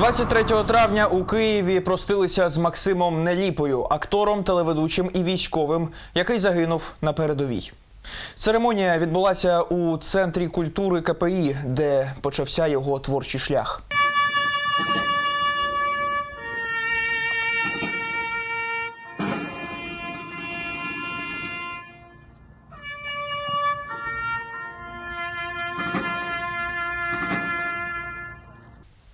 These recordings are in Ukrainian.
23 травня у Києві простилися з Максимом Неліпою, актором, телеведучим і військовим, який загинув на передовій. Церемонія відбулася у центрі культури КПІ, де почався його творчий шлях.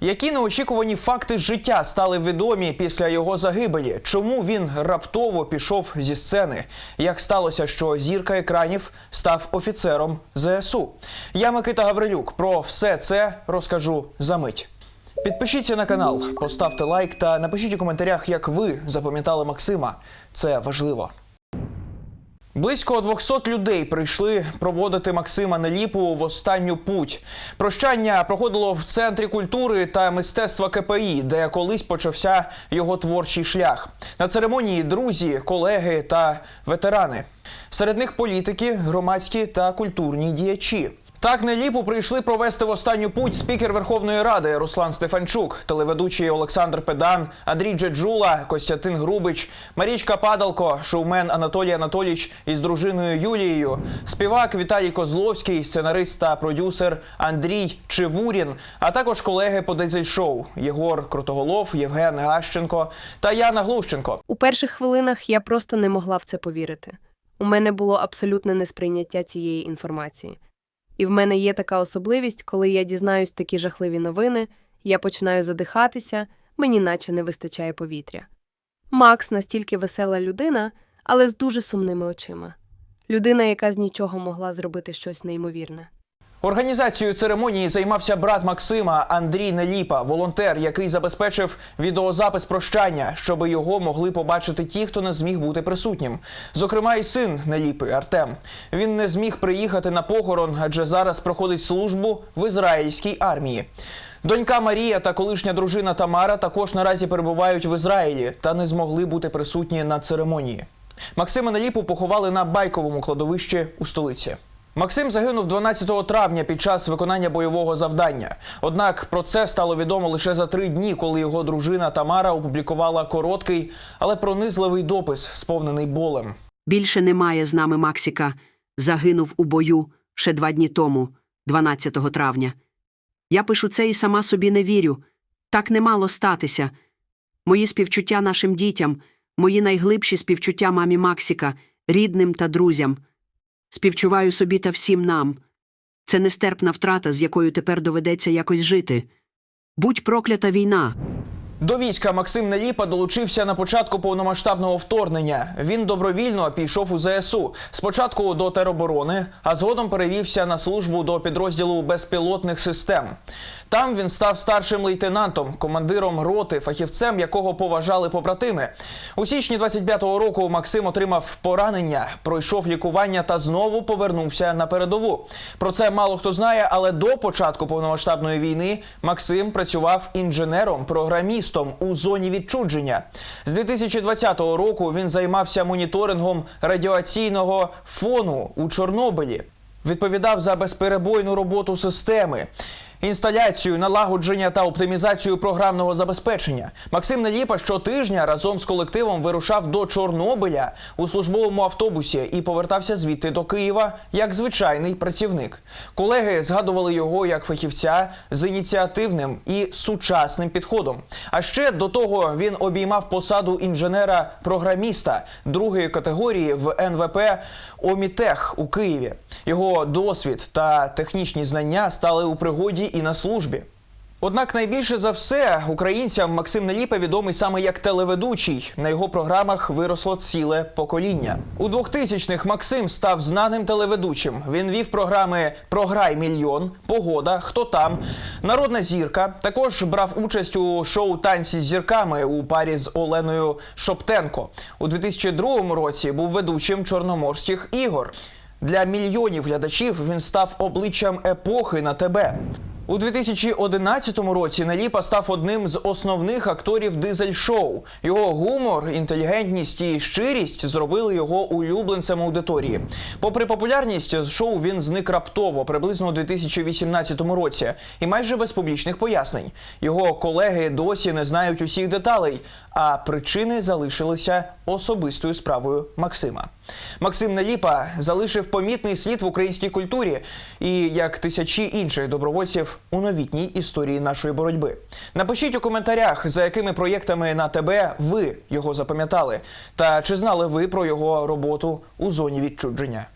Які неочікувані факти життя стали відомі після його загибелі? Чому він раптово пішов зі сцени? Як сталося, що зірка екранів став офіцером ЗСУ? Я Микита Гаврилюк. Про все це розкажу за мить. Підпишіться на канал, поставте лайк та напишіть у коментарях, як ви запам'ятали Максима. Це важливо. Близько 200 людей прийшли проводити Максима Неліпу в останню путь. Прощання проходило в центрі культури та мистецтва КПІ, де колись почався його творчий шлях. На церемонії друзі, колеги та ветерани. Серед них політики, громадські та культурні діячі. Так неліпу прийшли провести в останню путь спікер Верховної Ради Руслан Стефанчук, телеведучий Олександр Педан, Андрій Джеджула, Костянтин Грубич, Марічка Падалко, шоумен Анатолій Анатолійович із дружиною Юлією, співак Віталій Козловський, сценарист та продюсер Андрій Чевурін, а також колеги по дизель-шоу Єгор Крутоголов, Євген Гащенко та Яна Глущенко. У перших хвилинах я просто не могла в це повірити. У мене було абсолютне несприйняття цієї інформації. І в мене є така особливість, коли я дізнаюсь такі жахливі новини, я починаю задихатися, мені наче не вистачає повітря. Макс настільки весела людина, але з дуже сумними очима. Людина, яка з нічого могла зробити щось неймовірне. Організацією церемонії займався брат Максима Андрій Неліпа, волонтер, який забезпечив відеозапис прощання, щоб його могли побачити ті, хто не зміг бути присутнім. Зокрема, і син Неліпи Артем. Він не зміг приїхати на похорон, адже зараз проходить службу в ізраїльській армії. Донька Марія та колишня дружина Тамара також наразі перебувають в Ізраїлі та не змогли бути присутні на церемонії. Максима Неліпу поховали на байковому кладовищі у столиці. Максим загинув 12 травня під час виконання бойового завдання. Однак про це стало відомо лише за три дні, коли його дружина Тамара опублікувала короткий, але пронизливий допис, сповнений болем. Більше немає з нами Максіка. Загинув у бою ще два дні тому, 12 травня. Я пишу це і сама собі не вірю. Так не мало статися. Мої співчуття нашим дітям, мої найглибші співчуття мамі Максіка, рідним та друзям. Співчуваю собі та всім нам. Це нестерпна втрата, з якою тепер доведеться якось жити. Будь проклята війна. До війська Максим Неліпа долучився на початку повномасштабного вторгнення. Він добровільно пішов у ЗСУ. Спочатку до тероборони, а згодом перевівся на службу до підрозділу безпілотних систем. Там він став старшим лейтенантом, командиром роти, фахівцем, якого поважали побратими. У січні 25-го року Максим отримав поранення, пройшов лікування та знову повернувся на передову. Про це мало хто знає, але до початку повномасштабної війни Максим працював інженером-програмістом у зоні відчудження. З 2020 року він займався моніторингом радіаційного фону у Чорнобилі. Відповідав за безперебойну роботу системи. Інсталяцію, налагодження та оптимізацію програмного забезпечення Максим Неліпа щотижня разом з колективом вирушав до Чорнобиля у службовому автобусі і повертався звідти до Києва як звичайний працівник. Колеги згадували його як фахівця з ініціативним і сучасним підходом. А ще до того він обіймав посаду інженера-програміста другої категорії в НВП Омітех у Києві. Його досвід та технічні знання стали у пригоді і на службі. Однак найбільше за все українцям Максим Неліпа відомий саме як телеведучий. На його програмах виросло ціле покоління. У 2000-х Максим став знаним телеведучим. Він вів програми Програй мільйон, Погода, Хто там, Народна зірка. Також брав участь у шоу Танці з зірками у парі з Оленою Шоптенко. У 2002 році був ведучим Чорноморських ігор. Для мільйонів глядачів він став обличчям епохи на ТБ. У 2011 році Неліпа став одним з основних акторів дизель-шоу. Його гумор, інтелігентність і щирість зробили його улюбленцем аудиторії. Попри популярність з шоу він зник раптово, приблизно у 2018 році, і майже без публічних пояснень. Його колеги досі не знають усіх деталей, а причини залишилися особистою справою Максима. Максим Неліпа залишив помітний слід в українській культурі і як тисячі інших добровольців у новітній історії нашої боротьби. Напишіть у коментарях, за якими проєктами на тебе ви його запам'ятали, та чи знали ви про його роботу у зоні відчудження.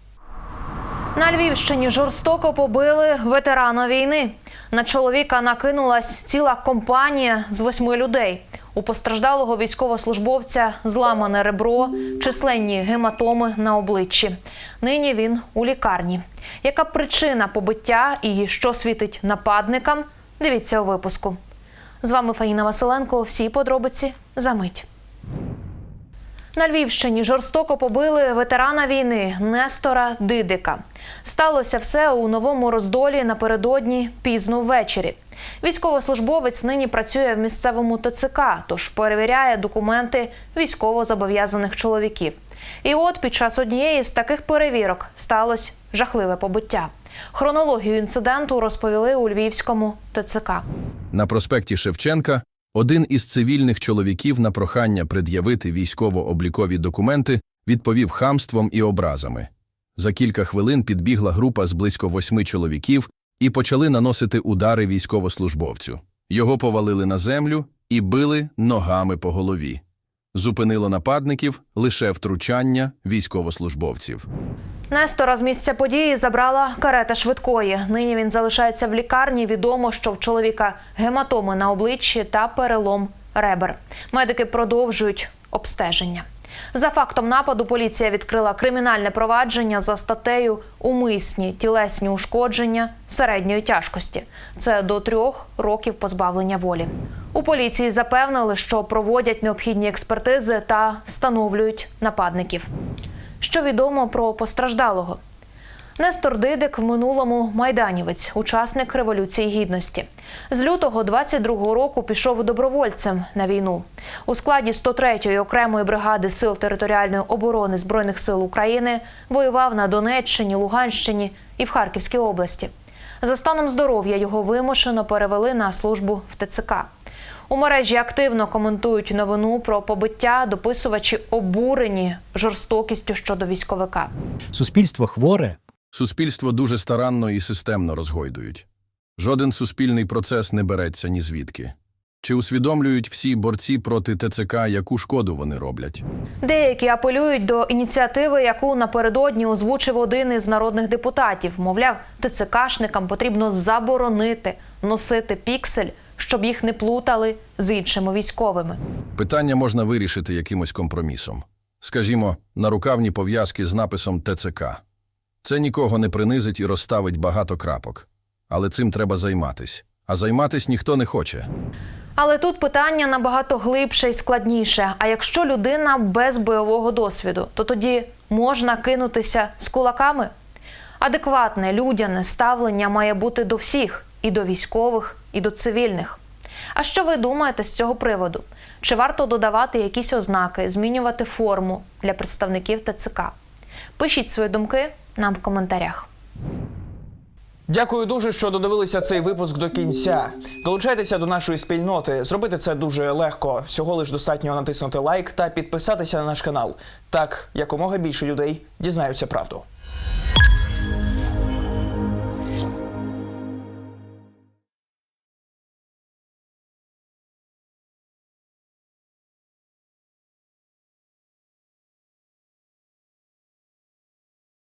На Львівщині жорстоко побили ветерана війни. На чоловіка накинулась ціла компанія з восьми людей. У постраждалого військовослужбовця зламане ребро, численні гематоми на обличчі. Нині він у лікарні. Яка причина побиття і що світить нападникам? Дивіться у випуску. З вами Фаїна Василенко. Всі подробиці за мить. На Львівщині жорстоко побили ветерана війни Нестора Дидика. Сталося все у новому роздолі напередодні пізно ввечері. Військовослужбовець нині працює в місцевому ТЦК, тож перевіряє документи військовозобов'язаних чоловіків. І от під час однієї з таких перевірок сталося жахливе побиття. Хронологію інциденту розповіли у Львівському ТЦК. На проспекті Шевченка один із цивільних чоловіків на прохання пред'явити військово-облікові документи відповів хамством і образами. За кілька хвилин підбігла група з близько восьми чоловіків і почали наносити удари військовослужбовцю. Його повалили на землю і били ногами по голові. Зупинило нападників лише втручання військовослужбовців. Нестора з місця події забрала карета швидкої. Нині він залишається в лікарні. Відомо, що в чоловіка гематоми на обличчі та перелом ребер. Медики продовжують обстеження. За фактом нападу поліція відкрила кримінальне провадження за статтею умисні тілесні ушкодження середньої тяжкості. Це до трьох років позбавлення волі. У поліції запевнили, що проводять необхідні експертизи та встановлюють нападників. Що відомо про постраждалого? Нестор Дидик в минулому майданівець, учасник революції гідності. З лютого 22-го року пішов добровольцем на війну. У складі 103-ї окремої бригади сил територіальної оборони збройних сил України воював на Донеччині, Луганщині і в Харківській області. За станом здоров'я його вимушено перевели на службу в ТЦК. У мережі активно коментують новину про побиття, дописувачі обурені жорстокістю щодо військовика. Суспільство хворе, Суспільство дуже старанно і системно розгойдують. Жоден суспільний процес не береться ні звідки. Чи усвідомлюють всі борці проти ТЦК, яку шкоду вони роблять? Деякі апелюють до ініціативи, яку напередодні озвучив один із народних депутатів. Мовляв, ТЦКшникам потрібно заборонити носити піксель, щоб їх не плутали з іншими військовими. Питання можна вирішити якимось компромісом. Скажімо, нарукавні пов'язки з написом ТЦК. Це нікого не принизить і розставить багато крапок. Але цим треба займатись. А займатись ніхто не хоче. Але тут питання набагато глибше і складніше. А якщо людина без бойового досвіду, то тоді можна кинутися з кулаками? Адекватне людяне ставлення має бути до всіх і до військових, і до цивільних. А що ви думаєте з цього приводу? Чи варто додавати якісь ознаки, змінювати форму для представників ТЦК? Пишіть свої думки нам в коментарях. Дякую дуже, що додивилися цей випуск до кінця. Долучайтеся до нашої спільноти. Зробити це дуже легко. Всього лиш достатньо натиснути лайк та підписатися на наш канал. Так якомога більше людей дізнаються правду.